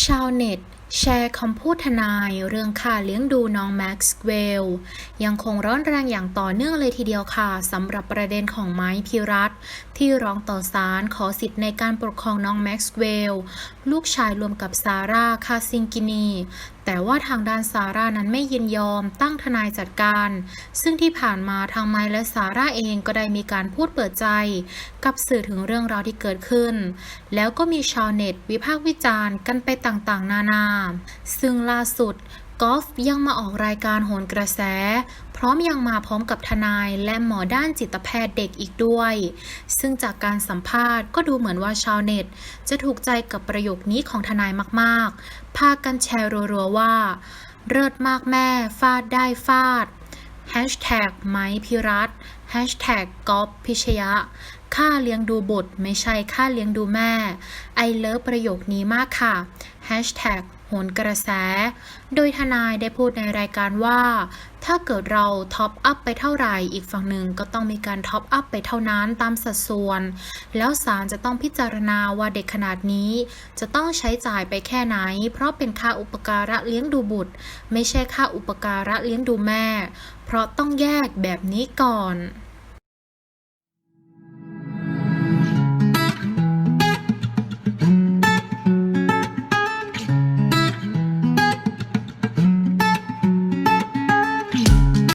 ชาวเน็ต แชร์คำพูดทนายเรื่องค่าเลี้ยงดูน้องแม็กซ์เวลยังคงร้อนแรงอย่างต่อเนื่องเลยทีเดียวค่ะสำหรับประเด็นของไม้พิรัตที่ร้องต่อศาลขอสิทธิ์ในการปกครองน้องแม็กซ์เวลลูกชายรวมกับซาร่าคาซิงกินี แต่ว่าทางด้านซาร่านั้นไม่ยินยอมตั้งทนายจัดการ ซึ่งที่ผ่านมาทางไมค์และซาร่าเองก็ได้มีการพูดเปิดใจ กับสื่อถึงเรื่องราวที่เกิดขึ้น แล้วก็มีชาวเน็ตวิพากษ์วิจารณ์กันไปต่างๆ นานาซึ่งล่าสุดกอล์ฟยังมาออกรายการโหนกระแส พร้อมยังมาพร้อมกับทนายและหมอด้านจิตแพทย์เด็กอีกด้วย ซึ่งจากการสัมภาษณ์ก็ดูเหมือนว่าชาวเน็ต จะถูกใจกับประโยคนี้ของทนายมากๆ พากันแชร์รัวๆว่า เลิศมากแม่ฟาดได้ฟาด Hashtag ไม้พิรัต Hashtag ก๊อฟพิชยะ ค่าเลี้ยงดูบุตรไม่ใช่ค่าเลี้ยงดูแม่ ไอเลิฟประโยคนี้มากค่ะ Hashtag หนกระแส โดยทนายได้พูดในรายการว่า ถ้าเกิดเราท็อปอัพไปเท่าไหร่ อีกฝั่งหนึ่งก็ต้องมีการท็อปอัพไปเท่านั้นตามสัดส่วน แล้วศาลจะต้องพิจารณาว่าเด็กขนาดนี้ จะต้องใช้จ่ายไปแค่ไหน เพราะเป็นค่าอุปการะเลี้ยงดูบุตร ไม่ใช่ค่าอุปการะเลี้ยงดูแม่ เพราะต้องแยกแบบนี้ก่อน